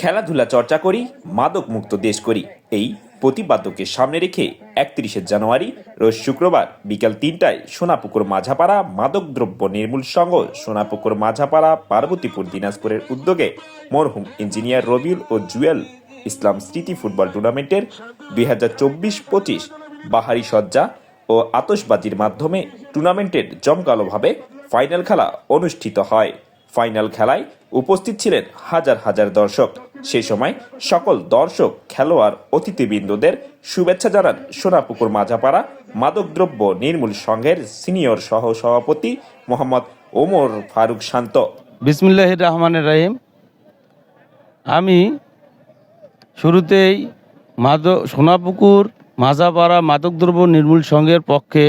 খেলাধুলা চর্চা করি মাদক মুক্ত দেশ করি। এই প্রতিপাদ্যকে সামনে রেখে একত্রিশে জানুয়ারি, রোজ শুক্রবার বিকাল তিনটায় সোনাপুকুর মাঝাপাড়া মাদকদ্রব্য নির্মূল সংঘ সোনাপুকুর মাঝাপাড়া পার্বতীপুর দিনাজপুরের উদ্যোগে মরহুম ইঞ্জিনিয়ার রবিউল ও জুয়েল ইসলাম স্মৃতি ফুটবল টুর্নামেন্টের দুই হাজার চব্বিশ পঁচিশ বাহারি সজ্জা ও আতশবাজির মাধ্যমে টুর্নামেন্টের জমকালোভাবে ফাইনাল খেলা অনুষ্ঠিত হয়। ফাইনাল খেলায় উপস্থিত ছিলেন হাজার হাজার দর্শক। সেই সময় সকল দর্শক, খেলোয়াড়, অতিথিবৃন্দদের শুভেচ্ছা জানান সোনাপুকুর মাঝাপাড়া মাদকদ্রব্য নির্মূল সংঘের সিনিয়র সহ সভাপতি মোহাম্মদ ওমর ফারুক শান্ত। বিসমুল্লাহ রহমানের রাহিম। আমি শুরুতেই মাদক সোনাপুকুর মাঝাপাড়া মাদকদ্রব্য নির্মূল সংঘের পক্ষে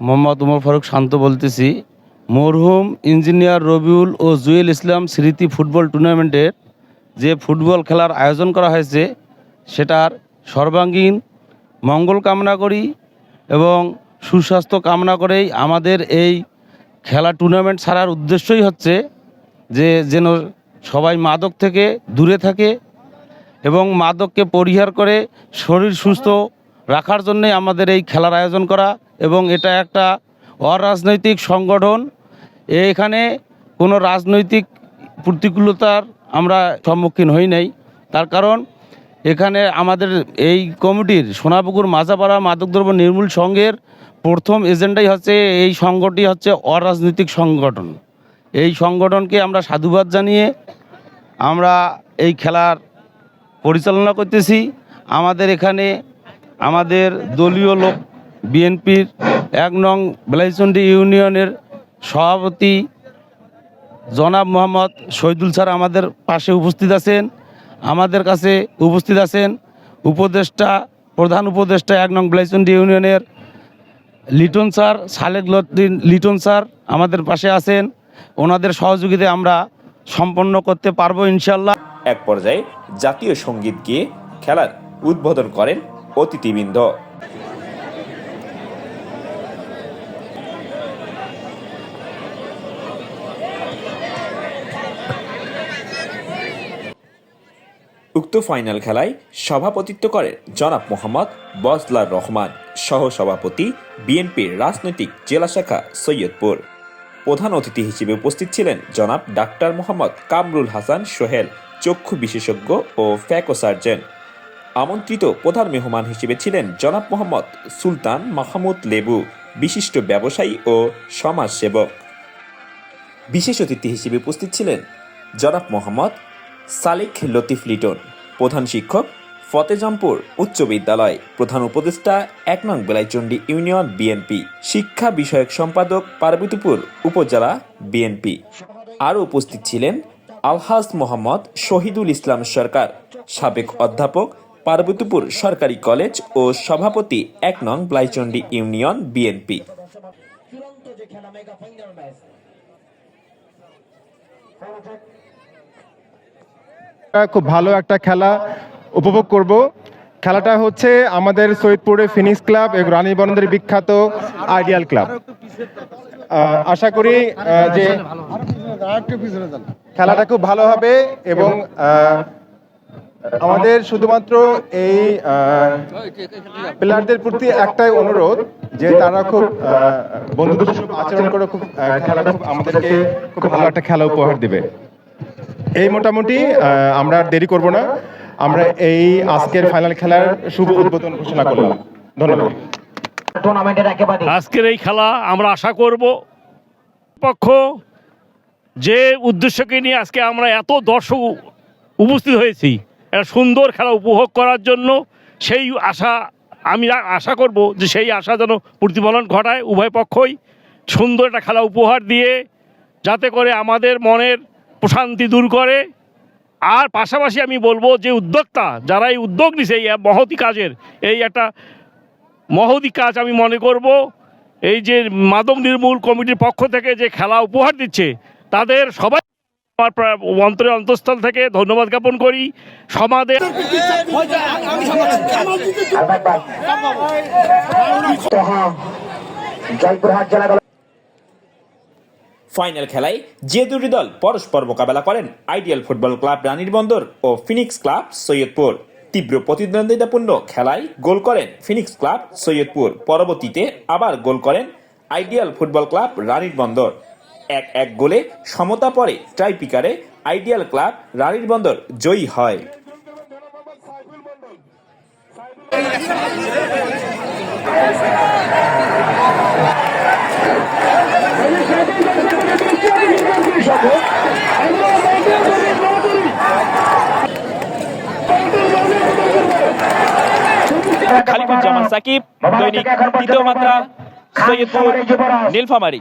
মোহাম্মদ উমর ফারুক শান্ত বলতেছি। মরহুম ইঞ্জিনিয়ার রবিউল ও জুয়েল ইসলাম স্মৃতি ফুটবল টুর্নামেন্টের যে ফুটবল খেলার আয়োজন করা হয়েছে, সেটার সর্বাঙ্গীন মঙ্গল কামনা করি এবং সুস্বাস্থ্য কামনা করেই আমাদের এই খেলা টুর্নামেন্ট ছাড়ার উদ্দেশ্যই হচ্ছে যে যেন সবাই মাদক থেকে দূরে থাকে এবং মাদককে পরিহার করে শরীর সুস্থ রাখার জন্যে আমাদের এই খেলার আয়োজন করা এবং এটা একটা অরাজনৈতিক সংগঠন এখানে কোনো রাজনৈতিক প্রতিকূলতার আমরা সম্মুখীন হই নাই। তার কারণ এখানে আমাদের এই কমিটির সোনাপুকুর মাঝাপাড়া মাদকদ্রব্য নির্মূল সংঘের প্রথম এজেন্ডাই হচ্ছে এই সংগঠনটি হচ্ছে অরাজনৈতিক সংগঠন। এই সংগঠনকে আমরা সাধুবাদ জানিয়ে আমরা এই খেলার পরিচালনা করতেছি। আমাদের এখানে আমাদের দলীয় লোক, বিএনপির এক নং বেলাইচন্ডি ইউনিয়নের সভাপতি জনাব মোহাম্মদ শহীদুল স্যার আমাদের পাশে উপস্থিত আছেন, আমাদের কাছে উপস্থিত আছেন উপদেষ্টা, প্রধান উপদেষ্টা এক নং বেলাইচন্ডি ইউনিয়নের লিটন স্যার সালেক লদ্দিন লিটন স্যার আমাদের পাশে আছেন। ওনাদের সহযোগিতায় আমরা সম্পন্ন করতে পারব ইনশাল্লাহ এক পর্যায়ে জাতীয় সংগীত গিয়ে খেলার উদ্বোধন করেন অতিথিবৃন্দ। উক্ত ফাইনাল খেলায় সভাপতিত্ব করেন জনাব মোহাম্মদ বজলার রহমান সহ সভাপতি বিএনপির রাজনৈতিক জেলা শাখা সৈয়দপুর। প্রধান অতিথি হিসেবে উপস্থিত ছিলেন জনাব ডাক্তার মোহাম্মদ কামরুল হাসান সোহেল, চক্ষু বিশেষজ্ঞ ও ফ্যাকো সার্জন। আমন্ত্রিত প্রধান মেহমান হিসেবে ছিলেন জনাব মোহাম্মদ সুলতান মাহমুদ লেবু, বিশিষ্ট ব্যবসায়ী ও সমাজসেবক। বিশেষ অতিথি হিসেবে উপস্থিত ছিলেন জনাব মোহাম্মদ সালেক লতিফ লিটন, প্রধান শিক্ষক ফতেজামপুর উচ্চ বিদ্যালয়, প্রধান উপদেষ্টা, এক নং বেলাইচন্ডী ইউনিয়ন, বিএনপি, শিক্ষা বিষয়ক সম্পাদক, পার্বতীপুর উপজেলা, বিএনপি। আরও উপস্থিত ছিলেন আলহাজ মোহাম্মদ শহীদুল ইসলাম সরকার, সাবেক অধ্যাপক, পার্বতীপুর সরকারি কলেজ ও সভাপতি, এক নং ব্লাইচন্ডী ইউনিয়ন, বিএনপি। খুব ভালো একটা খেলা উপভোগ করব। খেলাটা হচ্ছে আমাদের সৈয়দপুরে ফিনিক্স ক্লাব এবং রানীবন্দরের বিখ্যাত আইডিয়াল ক্লাব। আশা করি যে খেলাটা খুব ভালো হবে এবং আমাদের শুধুমাত্র এই প্লেয়ারদের প্রতি একটাই অনুরোধ যে তারা খুব বন্ধুদের আচরণ করে খুব আহ, খেলা খুব আমাদেরকে খুব ভালো একটা খেলা উপহার দেবে। এই মোটামুটি আমরা দেরি করব না। আমরা এই আজকের ফাইনাল খেলার শুভ উদ্বোধন ঘোষণা করলাম। ধন্যবাদ। আজকের এই খেলা আমরা আশা করব পক্ষ যে উদ্দেশ্যকে নিয়ে আজকে আমরা এত দর্শক উপস্থিত হয়েছি একটা সুন্দর খেলা উপভোগ করার জন্য সেই আশা আমি আশা করব যে সেই আশা যেন প্রতিফলন ঘটায় উভয় পক্ষই সুন্দর একটা খেলা উপহার দিয়ে যাতে করে আমাদের মনের প্রশান্তি দূর করে। আর পাশাপাশি আমি বলব যে উদ্যোক্তা, যারা এই উদ্যোগ নিছে, এই মহতি কাজের, এই একটা মহতি কাজ আমি মনে করব, এই যে মাদক নির্মূল কমিটির পক্ষ থেকে যে খেলা উপহার দিচ্ছে, তাদের সবাই আমার অন্তরের অন্তঃস্থল থেকে ধন্যবাদ জ্ঞাপন করি। সমাজের জয়পুরহাট জেলা ফাইনাল খেলায় যে দুটি দল পরস্পর মোকাবেলা করেন, আইডিয়াল ফুটবল ক্লাব রানীর বন্দর ও ফিনিক্স ক্লাব সৈয়দপুর। তীব্র প্রতিদ্বন্দ্বিতাপূর্ণ খেলায় গোল করেন ফিনিক্স ক্লাব সৈয়দপুর। পরবর্তীতে আবার গোল করেন আইডিয়াল ফুটবল ক্লাব রানীর বন্দর। এক এক গোলে সমতা পরে টাইপিকারে আইডিয়াল ক্লাব রানীর বন্দর জয়ী হয়। খালিকুজ্জামান সাকিব দৈনিক দ্বিতীয় মাত্রা সৈয়দপুর নীলফামারী।